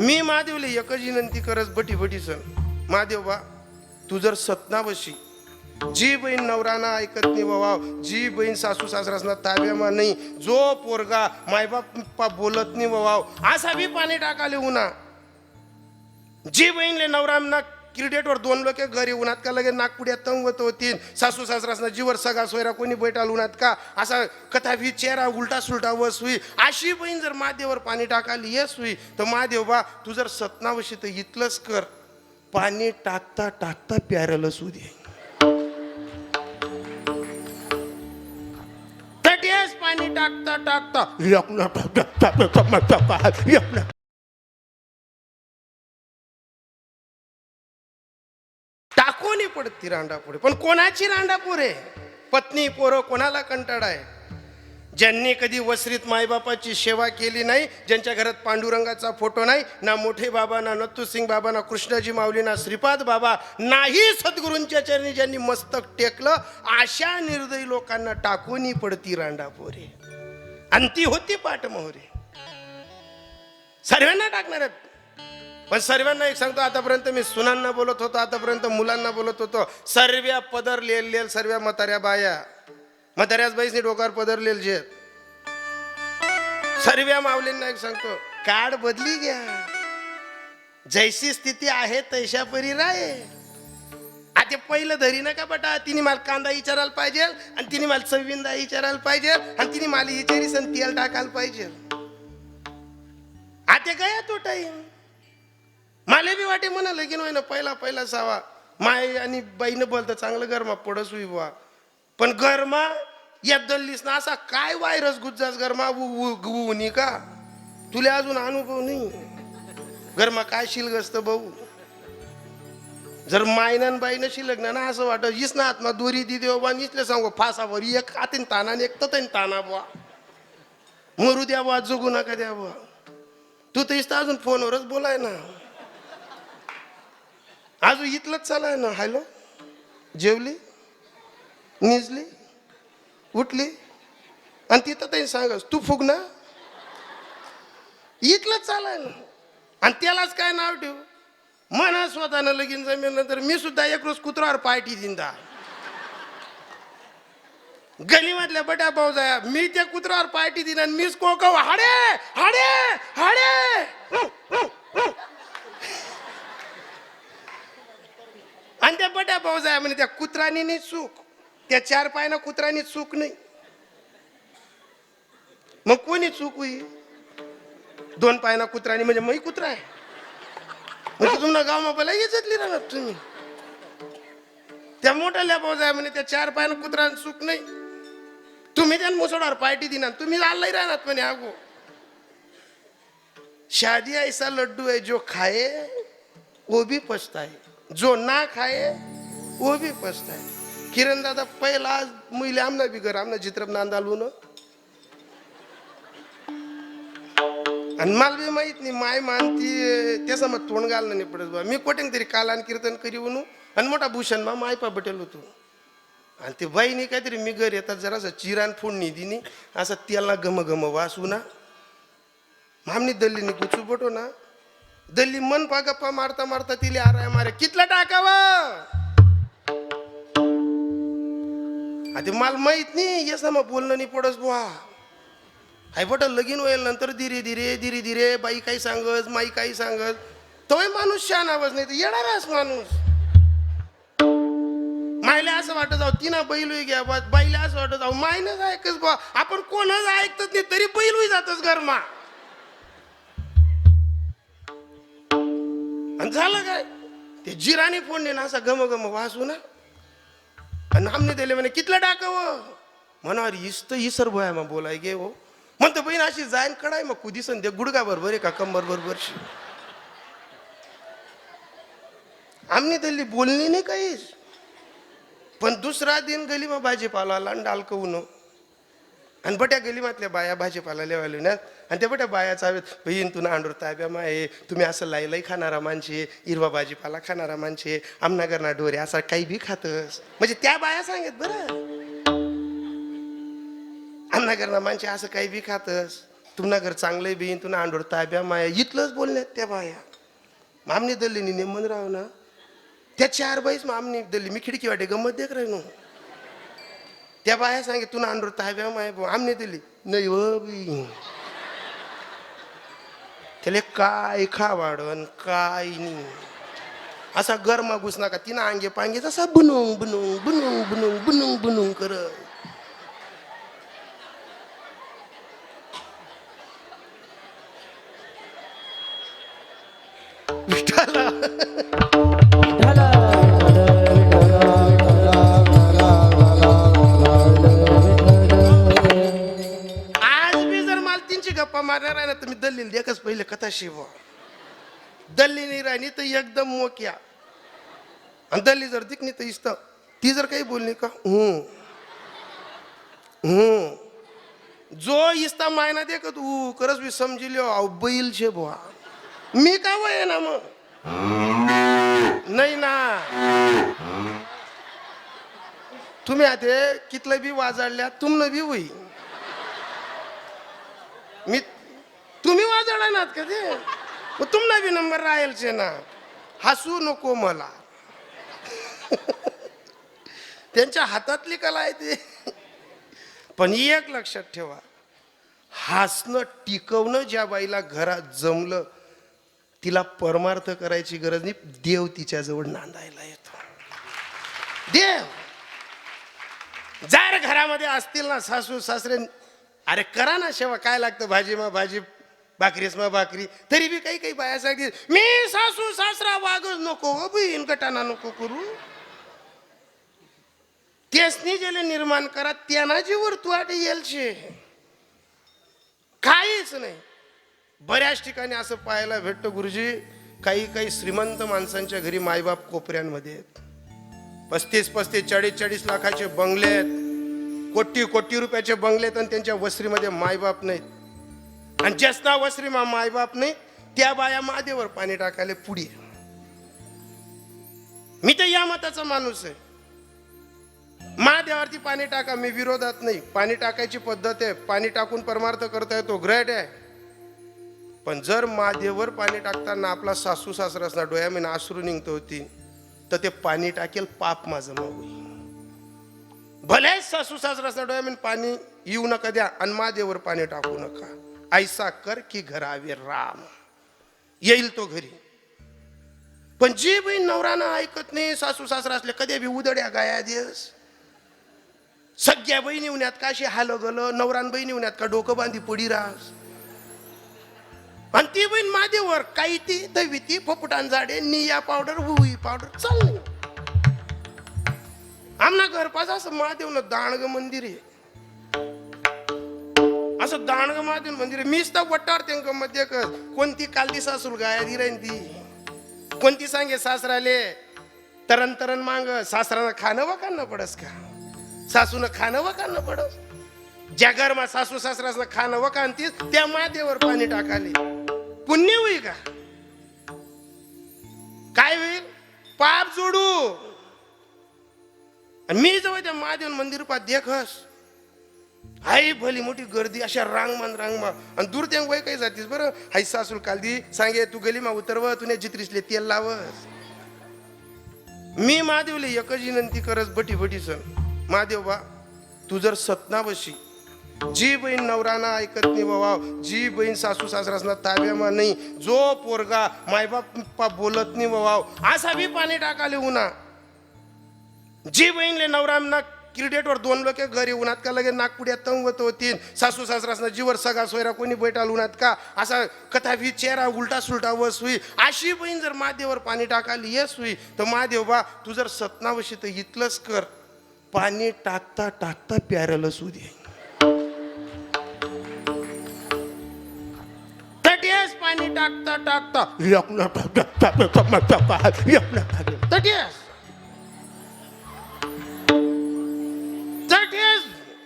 मी महादेवले एकच विनंती करस बटी बटी सण. महादेव बा तू जर सतनावशी जी बहीण नवराना ऐकत नाही बाबा जी बहीण सासू सासरासना ताब्यामा नाही जो पोरगा मायबाप बोलत नाही बाबा असा बी पाणी टाकाले उन्हा. जी बहीणले नवरामना क्रिकेटवर दोन लोक घरी उन्हात का लगे नागपुड्यात तंगवत होतील सासू सासरासना जीवर सगळा सोयरा कोणी बैठाल उन्हात का? असा कथाभी चेहरा उलटा सुलटा वस हुई अशी बहीण जर महादेवर पाणी टाकाली येस हुई तर महादेव बा तू जर सतनावशी तर इथलंच कर. पाणी टाकता टाकता प्यारल असू दे. पाणी टाकता टाकता. पडती रांडा पण कोणाची रांडा आहे पत्नी पोरं कोणाला कंटाळा आहे? ज्यांनी कधी वसरीत मायबापाची सेवा केली नाही ज्यांच्या घरात पांडुरंगाचा फोटो नाही ना मोठे बाबा ना नत्तू सिंग बाबा ना कृष्णाजी माऊली ना श्रीपाद बाबा नाही सद्गुरूंच्या चरणी ज्यांनी मस्तक टेकलं अशा निर्दयी लोकांना टाकूनही पडती रांडापोरे आणि ती होती पाठ मोहरे सर्वांना टाकणार आहेत. पण सर्वांना एक सांगतो आतापर्यंत मी सुनांना बोलत होतो आतापर्यंत मुलांना बोलत होतो. सर्व्या पदर लेल लेल सर्व्या म्हाताऱ्या बाया. म्हाताऱ्याच बाईसनी डोक्यावर पदर लेल जे. सर्व्या माऊलींना एक सांगतो काळ बदली घ्या. जैसी स्थिती आहे तैशा परी राय. आता पहिलं धरी नका बटा तिने मला कांदा विचारायला पाहिजे आणि तिने मला चविंदा विचारायला पाहिजे आणि तिने मला विचारी सण तेल टाकायला पाहिजे. आता काय तो टाईम मला बी वाटे म्हणा नाही होईना पहिला पहिला सावा. माय आणि बाईनं बोलतं चांगलं गरमा पडस हुई बुवा. पण गरमा या दल्लीस ना असा काय व्हायरस गुज्जास गरमा उनी का? तुला अजून अनुभव नाही. गरमा काय शिलगस्त भाऊ? जर मायनान बाईनं शिलग ना असं वाटत इस ना आत्मा दोरी दि देव बा निसले सांगू फासावर एक हातीन ताना एक तर ताना बुवा. मरू द्या बुवा जगू नका द्या बुवा. तू तर इथं अजून फोनवरच बोलाय ना. आज इथलंच चालाय ना हॅलो जेवली निजली उठली आणि तिथं ताई सांगस तू फुग ना. इथलंच चालाय ना. आणि त्यालाच काय नाव ठेवू? म्हणा स्वतःनं लगीन जमेल तर मी सुद्धा एक रोज कुत्रावर पार्टी दिंदा गलीमधल्या बट्या भाऊ जाया मी त्या कुत्रावर पार्टी दिन आणि मीच कोकव. हाडे! हाडे! हाडे! आणि त्या बड्या भाऊजाया म्हणे त्या कुत्रानी नाही चूक. त्या चार पायना कुत्रानी चूक नाही. मग कोणी चूक होई? दोन पायना कुत्रानी म्हणजे मी कुत्रा आहे. म्हणजे तुम्हाला गाव बोला येतली ना तुम्ही. त्या मोठ्या भाऊ म्हणे त्या चार पायानं कुत्रानी चूक नाही. तुम्ही त्या मुसडावर पार्टी दिना तुम्ही आल्लाही राहणार म्हणे अगो शादी ऐसा लड्डू आहे जो खाए वो भी पछताए जो ना खाए वो भी पछताए किरण दादा पहिला आज मुले आमना बी घर आमना चित्रप नांदालू न आणि मला बी माहीत नाही माय मानती त्याचा मग तोंड घालणं नाही पडत बा. मी कोठे तरी कालान कीर्तन करी उनू आणि मोठा भूषण मा मायपा बटेल होतो. आणि ते बाईनी काहीतरी मी घर येतात जरासं चिरान फोडणी दिनी असं त्याला गम गम वासू ना. मामनी दल्लीने कुचू बटो ना. दल्ली मन पा गप्पा मारता मारता तिले आराय मारे. कितला टाकावा आता मला माहीत नाही. येस ना मग बोलणं नाही पडस बुवा. हाय बट लगीन होईल नंतर धीरे धीरे धीरे धीरे. बाई काही सांगस माई काही सांगस तोय माणूस शान आवाज नाही तर येणारच माणूस. मायला असं वाटत जाऊ तिना बैल घ्या बा बाईला असं वाटत जाऊ मायनच ऐकच बा आपण कोणच ऐकतच नाही तरी बैल होई जातच घरमा. आणि झालं काय? ते जिराने फोडणे ना असा गम गम वासू ना. आणि आमने दिले म्हणे कितलं टाकावं म्हणा अरे इस्त इसर भोया मग बोलाय गे हो. म्हणतो बहीण अशी जाईन कडाय मग कुदिसन दे गुडगा बरोबर आहे का कंबर बरोबर आमने दिली बोलणी नाही काहीच. पण दुसरा दिन गली मग भाजीपाला आला आणि डाल आणि बट्या गलीमातल्या बाया भाजीपाला लेवायला ना आणि त्या बट्या बाया चावेत बहीण तू नांडूर ताब्या माये तुम्ही असं लाई लाई खाणारा माणसे हिरवा भाजीपाला खाणारा माणसे आमनागर ना असा काही बी खातस. म्हणजे त्या बाया सांगत बरं. आमनागर ना माणसे असं काही बी खातस. तुमना घर चांगलं बेईन तुला अंडोर ताब्या माया इथलंच बोलण्यात त्या बाया. मामनी दल्ली नेमन राव ना. त्या चार बाईच मामनी दल्ली मी खिडकी वाटे गंमत देख राहिनो त्या बाया सांगे तुना अंडोर ताब्या माया आमने दिली नाही बी त्याला काय खावाडन काय नाही असा गरमा घुस नका तिनं अंगे पांगे तसा बुनुंग बुनुंग बुनुंग बुनुंग बुनुंग बुनुंग कर आज मी जर मालतींची गप्पा मारणार आहे ना तर मी देखच पहिले कथा शिवा. दल्ली राहिली तर एकदम मोक्या. आणि दल्ली जर दिकनी तर इस्त ती जर काही बोलली का? हम्म. जो इस्ता मायना दे का तू करस मी समजी लिओ बैल छे बुवा. मी का वय ना मग? नाही ना. तुम्ही आता कितलं बी वाजाडल्या तुमनं बी होई. मी तुम्ही वाजवणार नात का ते मग तुमना बी नंबर राहीलचे ना. हसू नको मला. त्यांच्या हातातली कला आहे ते. पण एक लक्षात ठेवा. हसणं टिकवणं ज्या बाईला घरात जमलं तिला परमार्थ करायची गरज नाही. देव तिच्याजवळ नांदायला येतो. देव! जर घरामध्ये असतील ना सासू सासरे अरे करा ना शेवा. काय लागतं? भाजी मा भाजी भाकरीस मग भाकरी तरी बी काही काही बाया सांगतील मी सासू सासरा वागच नको हो बहीण गटाना नको करू. तेसनी जेले निर्माण करा त्यांना जी वर्तुवाट येईल शे काहीच नाही. बऱ्याच ठिकाणी असं पाहायला भेटतं गुरुजी काही काही श्रीमंत माणसांच्या घरी मायबाप कोपऱ्यांमध्ये आहेत. पस्तीस पस्तीस चाळीस चाळीस लाखाचे बंगले आहेत. कोटी कोटी रुपयाचे बंगले आहेत आणि त्यांच्या वस्त्रीमध्ये मायबाप नाहीत. आणि जसना वस्त्री मा मायबाप नाही त्या बाया मादेवर पाणी टाकायला पुढे मी तर या मताचा माणूस आहे. महादेवावरती पाणी टाका मी विरोधात नाही. पाणी टाकायची पद्धत आहे. पाणी टाकून परमार्थ करता येतो ग्रेट आहे. पण जर महादेवर पाणी टाकताना आपला सासू सासरा असणार डोळ्यामध्ये आसरू निघतो होती तर ते पाणी टाकेल पाप माझं मग भले सासू सासरा असणार डोळ्यामध्ये पाणी येऊ नका द्या आणि महादेवर पाणी टाकू नका. ऐसा कर की घरावे राम. येईल तो घरी. पण जे बहीण नवरानं ऐकत नाही सासू सासरा असले कधी बी उदड्या गाया दिस. सगळ्या बहिणी उन्यात काशी हाल गलं नवरान बहिणी उन्यात का डोकं बांधी पडी रास. आणि ती बहीण मादेवर काही ती दवी ती फपुटान झाडे निया पावडर हुई पावडर चालली आमना घरपास असं महादेव दाणग मंदिर आहे. असं दाणग महादेव मंदिर. मीच तर वट्टार त्यांकमध्ये कोणती कालदी सासूल गाया दी ती? कोणती सांगे सासराले? तरण तरण मांग. सासरानं खाणं व खाणं पडस का? सासूनं खाणं व खाणं पडस? ज्या घरमा सासू सासरासनं खाणं व कांतीस त्या मातेवर पाणी टाकाले. पुण्य होईल का? काय होईल? पाप जोडू. आणि मी जवळ त्या महादेव मंदिर पा देखस. हाय भली मोठी गर्दी अशा रांगमान रांगमा आणि दूर त्या वय काही जातीस बरं? हाय सासूल कालदी सांगे तू गली मा उतरव तुने जित्रीसले तेल लावस. मी महादेवले एकच विनंती करस बटी बटी सण. महादेव बा तू जर सतनावशी जी बहीण नवराना ऐकत नाही बाबा जी बहीण सासू सासरासना ताब्यामा नाही जो पोरगा मायबाप बोलत नाही बाबा असा बी पाणी टाकाले उन्हा. जी बहीणले नवरामना किरडेटवर दोन लोक घरी उन्हात का? लगे नागपुड्यात तंगवत होतीन सासू सासरासना जीवर सगा सोयरा कोणी बैठाल उन्हात का? असा कथावी चेहरा उलटा सुलटा वस हुई अशी बहीण जर महादेवर पाणी टाकाली येस हुई तर महादेव बा तू जर सतनावशी तर इथलंच कर. पाणी टाकता टाकता प्यारल सू दे. पाणी टाकता टाकता. टाकता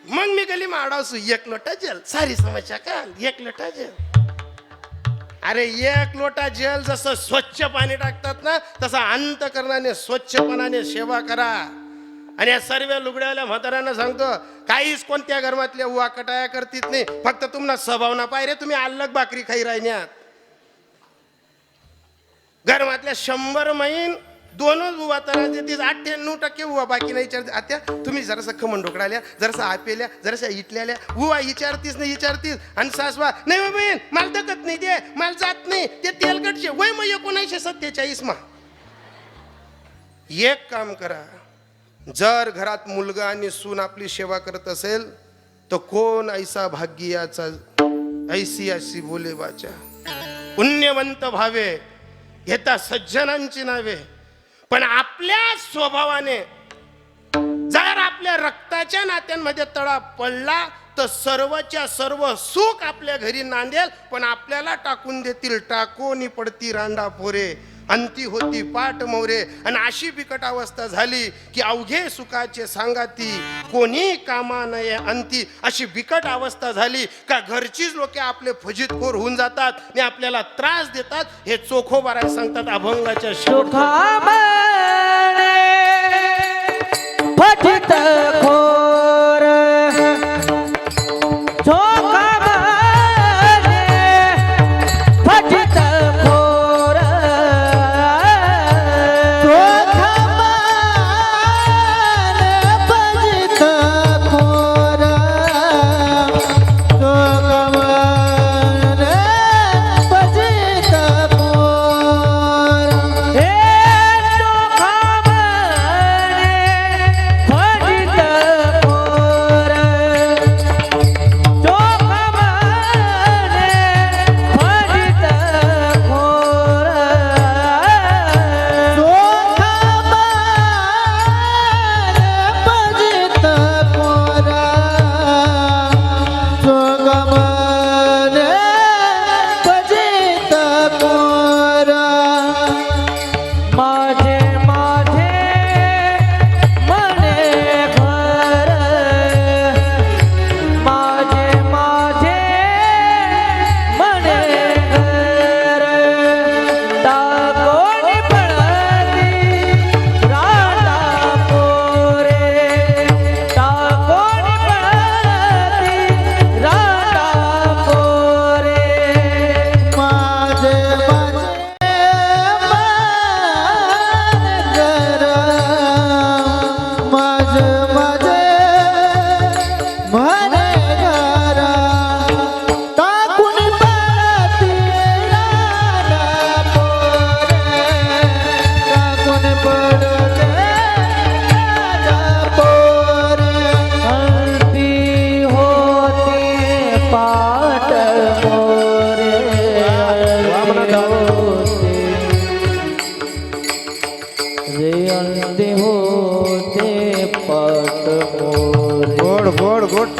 मग मी गली माडावसू एक लोटा जल. सारी समस्या का एक लोटा जल. अरे एक लोटा जल जसं स्वच्छ पाणी टाकतात ना तसं अंतकरणाने स्वच्छपणाने सेवा करा. आणि या सर्व लुगड्याला म्हाताऱ्यांना सांगतो काहीच कोणत्या घरमातल्या उवा कटाया करतीत नाही. फक्त तुम्हाला स्वभावना पाहिजे तुम्ही अल्लग भाकरी खाई राहिण्यात घरमातल्या शंभर मैन दोनच उभा तर देतीस अठ्ठ्याण्णव टक्के उभा बाकी नाही विचारते. आत्या तुम्ही जरासा खमण ढोकळाल्या जरासा आपेल्या जरासा इटल्याल्या उभा विचारतीस नाही विचारतीस. आणि सासवा नाही हो बहीण मला दकत नाही ते मला जात नाही. ते तेलकटचे वय मग एकोणीसशे सत्तेचाळीस मा. एक काम करा. जर घरात मुलगा आणि सून आपली सेवा करत असेल तर कोण ऐसा भाग्याचा ऐसी अशी बोले वाचा. पुण्यवंत भावे घेता सज्जनांची नावे. पण आपल्या स्वभावाने जर आपल्या रक्ताच्या नात्यांमध्ये तळा पडला तर सर्वच्या सर्व सुख आपल्या घरी नांदेल पण आपल्याला टाकून देतील टाकोनी पडती रांडा पोरे अंती होती पाट मोरे. आणि अशी बिकट अवस्था झाली की अवघे सुखाचे सांगाती कोणी कामा नये अंती. अशी बिकट अवस्था झाली का घरचीच लोक आपले फजितखोर होऊन जातात आणि आपल्याला त्रास देतात. हे चोखोबाराय सांगतात अभंगाच्या शेवट. पठित खोर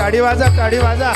टाळी वाजा टाळी वाजा.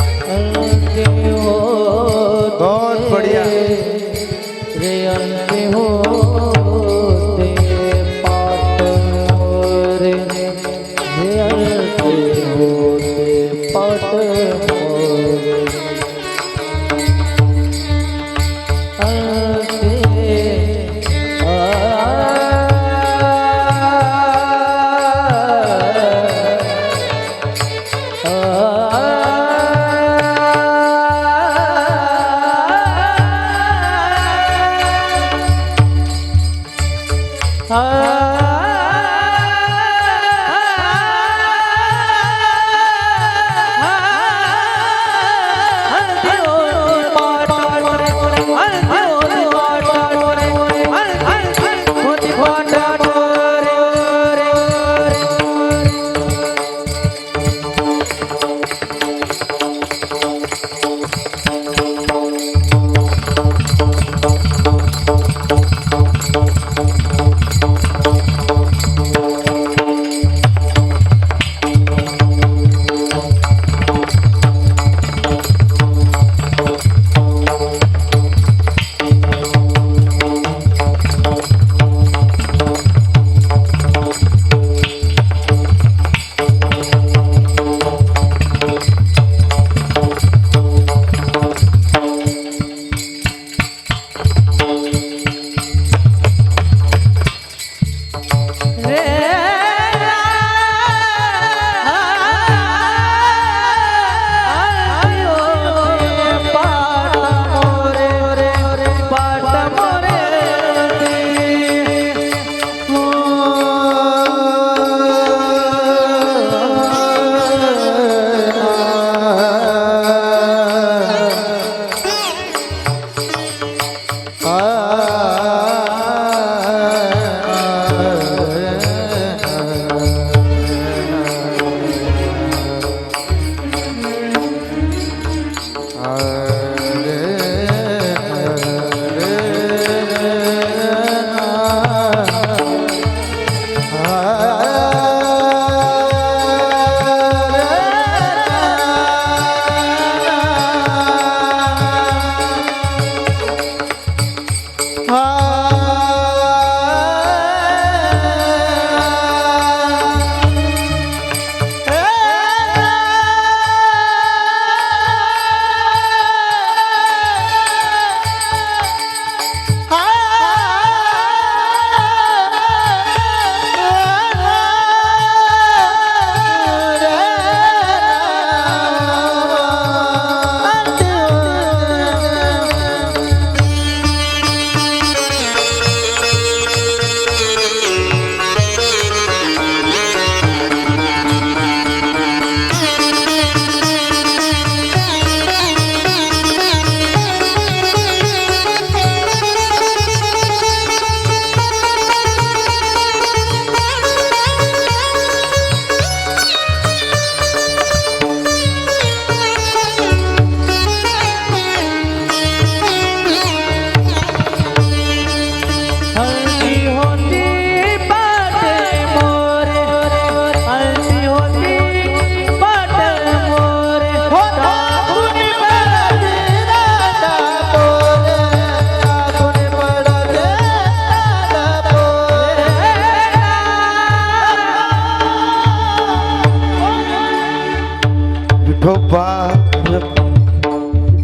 ગોપાલ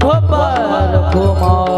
ગોપાલ કુમાર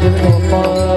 Govinda